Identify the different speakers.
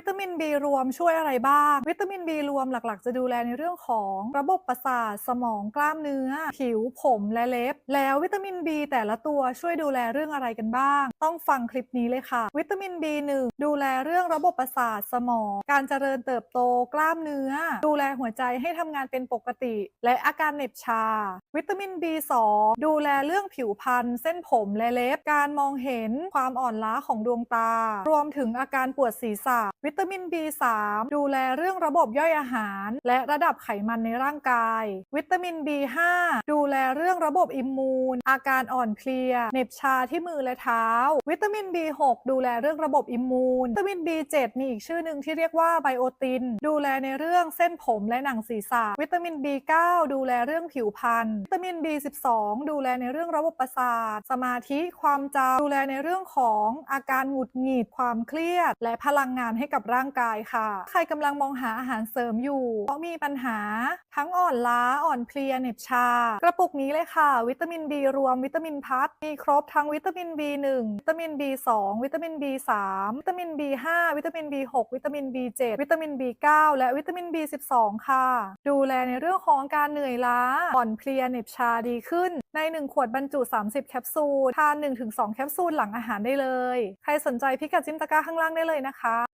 Speaker 1: วิตามิน B รวมช่วยอะไรบ้าง วิตามิน B รวมหลักๆ จะดูแลในเรื่องของระบบประสาทสมองกล้ามเนื้อ ผิวผมและเล็บ แล้ววิตามิน B แต่ละตัวช่วยดูแลเรื่องอะไรกันบ้าง ต้องฟังคลิปนี้เลยค่ะ วิตามิน B1 ดูแลเรื่องระบบประสาทสมอง การเจริญเติบโตกล้ามเนื้อ ดูแลหัวใจให้ทำงานเป็นปกติ และอาการเหน็บชา วิตามิน B2 ดูแลเรื่องผิวพรรณเส้นผมและเล็บ การมองเห็นความอ่อนล้าของดวงตา รวมถึงอาการปวดศีรษะวิตามิน B3 ดูแลเรื่องระบบย่อยอาหาร และระดับไขมันในร่างกาย วิตามิน B5 ดูแลเรื่องระบบอิมมูน อาการอ่อนเพลียเหน็บชาที่มือและเท้า วิตามิน B6 ดูแลเรื่องระบบอิมมูน วิตามิน B7 มีอีกชื่อหนึ่งที่เรียกว่าไบโอติน ดูแลในเรื่องเส้นผมและหนังศีรษะ วิตามิน B9 ดูแลเรื่องผิวพรรณ วิตามิน B12 ดูแลในเรื่องระบบประสาท สมาธิ ความจำดูแลในเรื่องของอาการหงุดหงิด ความเครียด และพลังงานให้กับร่างกายค่ะ ใครกำลังมองหาอาหารเสริมอยู่เพราะมีปัญหาทั้งอ่อนล้าอ่อนเพลียเหน็บชา กระปุกนี้เลยค่ะ วิตามิน B รวมวิตามินพัทมีครบทั้งวิตามิน B1 วิตามิน B2 วิตามิน B3 วิตามิน B5 วิตามิน B6 วิตามิน B7 วิตามิน B9 และวิตามิน B12 ค่ะ ดูแลในเรื่องของการเหนื่อยล้าอ่อนเพลียเหน็บชาดีขึ้น ใน 1 ขวดบรรจุ 30 แคปซูล ทาน 1-2 แคปซูลหลังอาหารได้เลย ใครสนใจพิกัดจิ้มตะกร้าข้างล่างได้เลยนะคะ